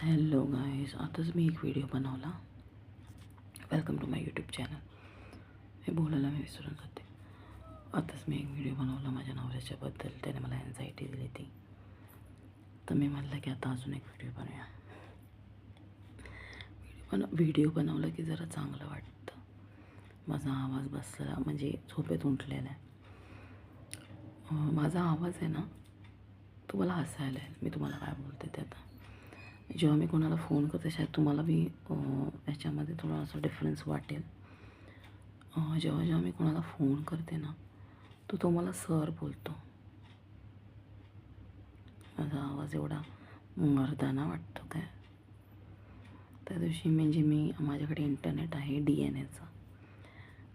Hello guys आताच मी एक video बनवला. Welcome to my YouTube channel हे बोलायला मी विसरून जाते. आताच मी एक व्हिडिओ बनवला माझ्या नवऱ्याच्याबद्दल त्याने मला एन्झायटी दिली ती तर मी म्हणलं की आता अजून एक व्हिडिओ बनवूया. व्हिडिओ बन व्हिडिओ बनवला की जरा चांगलं वाटतं. माझा आवाज बसला म्हणजे झोपेत उठलेला आहे. माझा आवाज आहे ना तुम्हाला हसायला येईल. मी तुम्हाला काय बोलते ते आता. जेव्हा मी कोणाला फोन करते शायद तुम्हाला बी याच्यामध्ये थोडा असा डिफरन्स वाटेल. जेव्हा जेव्हा मी कोणाला फोन करते ना तो तो मला सर बोलतो. माझा आवाज एवढा मर्दाना वाटतो काय? त्या दिवशी म्हणजे मी माझ्याकडे इंटरनेट आहे डी एन एचं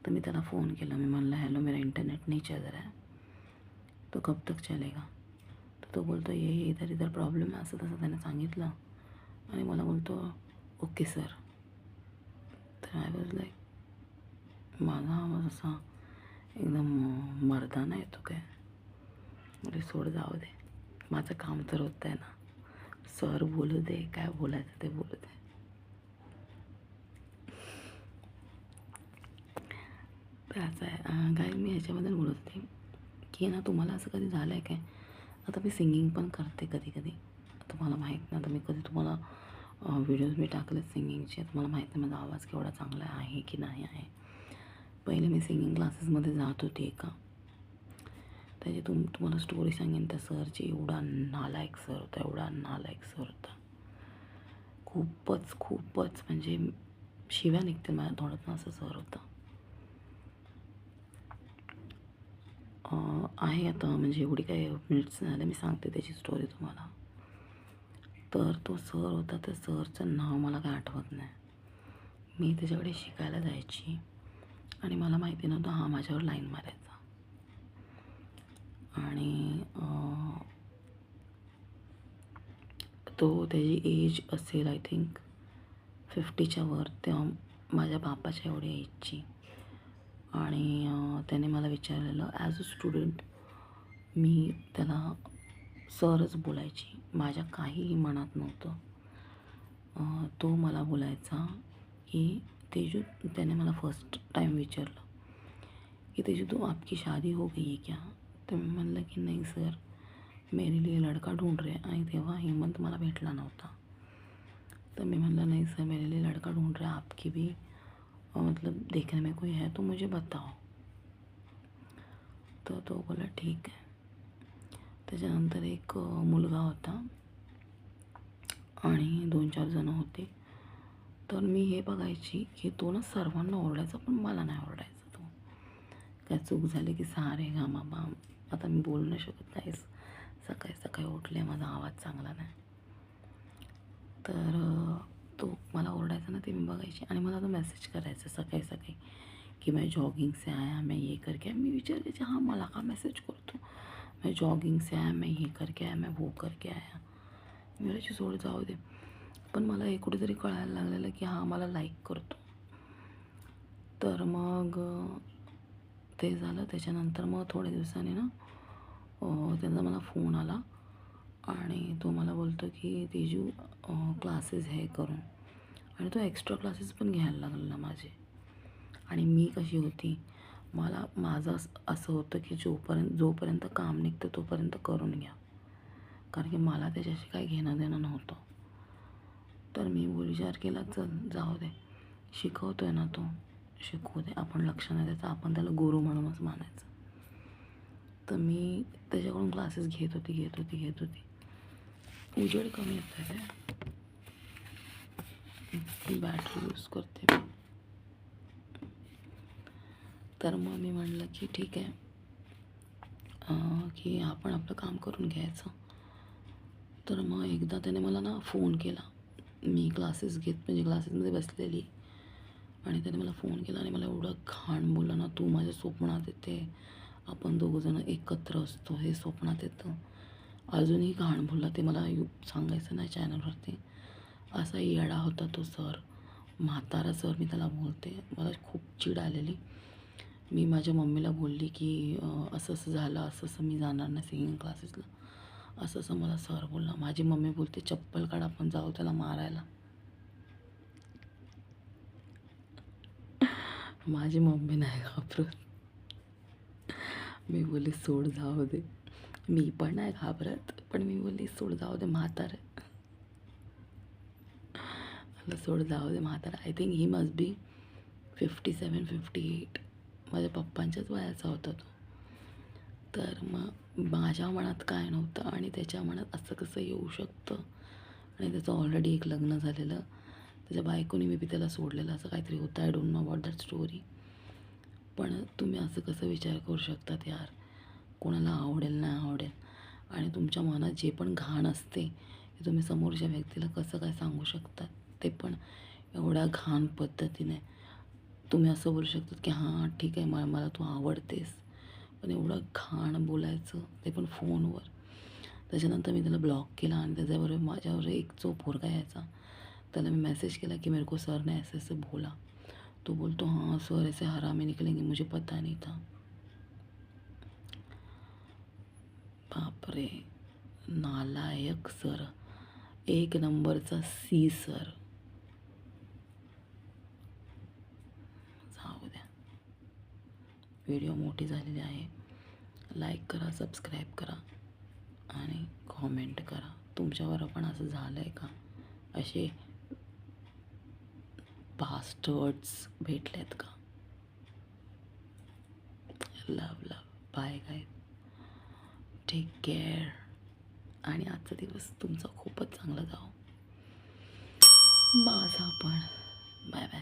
तर मी त्याला फोन केला. मी म्हणलं हॅलो मेरा इंटरनेट नाही चल रहा है तो कब तक चलेगा? तर तो बोलतो ये इधर इधर प्रॉब्लेम आहे. असं तसं त्याने सांगितलं. आणि मला बोलतो ओके सर. तर आय वॉज लाईक माझा आवाज असा एकदम मर्दाना येतो काय? म्हणजे सोड जाऊ दे. माझं काम तर होतं आहे ना. सर बोलू दे काय बोलायचं ते बोलू दे. तर असं आहे काय मी ह्याच्याबद्दल बोलत होते की ना तुम्हाला असं कधी झालं आहे काय? आता मी सिंगिंग पण करते कधी कधी तुम्हाला माहीत नाही. तुम्ही मी कधी तुम्हाला व्हिडिओज मी टाकले सिंगिंगचे तुम्हाला माहीत नाही माझा आवाज केवढा चांगला आहे की नाही आहे. पहिले मी सिंगिंग क्लासेसमध्ये जात होती एका. त्याची तुम तुम्हाला स्टोरी सांगेन त्या सरची एवढा नालायक सर होता एवढा नालायक सर होता. खूपच खूपच म्हणजे शिव्या निघते माझ्या तोंडातून असं सर होता. आहे आता म्हणजे एवढी काही मिनिट्स नाही मी सांगते त्याची स्टोरी तुम्हाला. तर तो सर होता त्या सरचं नाव मला काय आठवत नाही. मी त्याच्याकडे शिकायला जायची आणि मला माहिती नव्हतं हा माझ्यावर लाईन मारायचा. आणि तो त्याची एज असेल आय थिंक फिफ्टीच्या वर तेव्हा माझ्या बापाच्या एवढी एजची आणि त्याने मला विचारलेलं ॲज अ स्टुडंट मी त्याला सरच बोलायची. माझ्या काहीही मनात नव्हतं. तो मला बोलायचा की तेजू त्याने मला फर्स्ट टाइम विचारलं की तेजू तू आपकी शादी हो गई है क्या? तर मी म्हणलं की नाही सर. मेरे लिए लड़का ढूंढ रहे आणि तेव्हा हेमंत मला भेटला नव्हता. तर मी म्हणलं नाही सर मेरे लिए लड़का ढूंढ रहा आपकी भी मतलब देखने में कोई है तो मुझे बताओ. तर तो बोला ठीक आहे त्याच्यानंतर एक मुलगा होता आणि दोन चार जण होते. तर मी हे बघायची की तो ना सर्वांना ओरडायचा पण मला नाही ओरडायचा तो. काय चूक झाली की सारे गा बाबा आता मी बोलू नाही शकत नाही सकाळी सकाळी उठले माझा आवाज चांगला नाही. तर तो मला ओरडायचा ना ते मी बघायची. आणि मला तो मेसेज करायचा सकाळी सकाळी की मैं जॉगिंग से आया मैं ये करके. मी विचारायचे हां मला का मेसेज करतो? मैं जॉगिंग से आया मैं हे करके आया मैं वो करके आया। मी सोड जाऊ दे। पण मला हे कुठेतरी कळायला लागलेलं की हा मला लाईक करतो। तर मग ते झालं. त्याच्यानंतर मग थोड्या दिवसांनी ना त्यांचा मला फोन आला आणि तो मला बोलतो की तेजू क्लासेस हे करून. आणि तो एक्स्ट्रा क्लासेस पण घ्यायला लागला माझे. आणि मी कशी होती? मला माझं असं असं होतं की जोपर्यंत जोपर्यंत काम निघतं तोपर्यंत करून घ्या. कारण की मला त्याच्याशी काही घेणं देणं नव्हतं. तर मी विचार केला चल जाऊ दे. शिकवतो आहे ना तो. शिकवू दे. आपण लक्ष नाही द्यायचं आपण त्याला गुरु म्हणूनच मानायचं. तर मी त्याच्याकडून क्लासेस घेत होती घेत होती घेत होती. उजेड कमी येत आहे बॅटरी यूज करते. मी तर मग मी म्हणलं की ठीक आहे. की आपण आपलं काम करून घ्यायचं. तर मग एकदा त्याने मला ना फोन केला. मी क्लासेस घेत म्हणजे क्लासेसमध्ये बसलेली. आणि त्याने मला फोन केला आणि मला एवढं घाण बोललं ना तू माझ्या स्वप्नात येते. आपण दोघंजणं एकत्र असतो. हे स्वप्नात येतं. अजूनही घाण बोलला ते मला यू सांगायचं नाही चॅनलवरती असा येडा होता तो सर म्हातारा सर मी त्याला बोलते. मला खूप चीड आलेली. मी माझ्या मम्मीला बोलली की असं असं झालं असं असं मी जाणार नाही सिंगिंग क्लासेसला असं असं मला सर बोलला. माझी मम्मी बोलते चप्पल काढ आपण जाऊ त्याला मारायला. माझी मम्मी नाही घाबरत. मी बोलली सोड जाऊ दे. मी पण नाही घाबरत पण मी बोलली सोड जाऊ दे म्हातार मला सोड जाऊ दे म्हातार I think he must be fifty seven fifty eight माझ्या पप्पांच्याच वयाचा होता तो. तर मग माझ्या मनात काय नव्हतं आणि त्याच्या मनात असं कसं येऊ शकतं? आणि त्याचं ऑलरेडी एक लग्न झालेलं. त्याच्या बायकोनी मी बी त्याला सोडलेलं असं काहीतरी होतं. I don't know about that story पण तुम्ही असं कसं विचार करू शकतात यार? कोणाला आवडेल नाही आवडेल? आणि तुमच्या मनात जे पण घाण असते ते तुम्ही समोरच्या व्यक्तीला कसं काय सांगू शकतात? ते पण एवढ्या घाण पद्धतीने. तुम्ही असं बोलू शकतात की हां ठीक आहे मला मला तू आवडतेस. पण एवढं घाण बोलायचं ते पण फोनवर. त्याच्यानंतर मी त्याला ब्लॉक केला आणि त्याच्याबरोबर माझ्यावर एक जो पोरगा यायचा. त्याला मी मैसेज केला कि मेरे को सर ने ऐसे ऐसे बोला. तो बोलतो हाँ सर ऐसे हरामी निकलेंगे मुझे पता नहीं था. बापरे नालायक सर एक नंबरचा सी सर जाऊ द्या व्हिडिओ मोठी झालेली आहे. लाईक करा सबस्क्राईब करा आणि कॉमेंट करा. तुमच्यावर पण असं झालं आहे का? असे पासवर्डस भेटले आहेत का? Love love bye guy take care आणि आजचा दिवस तुमचा खूपच चांगला जाओ माझा पण. Bye bye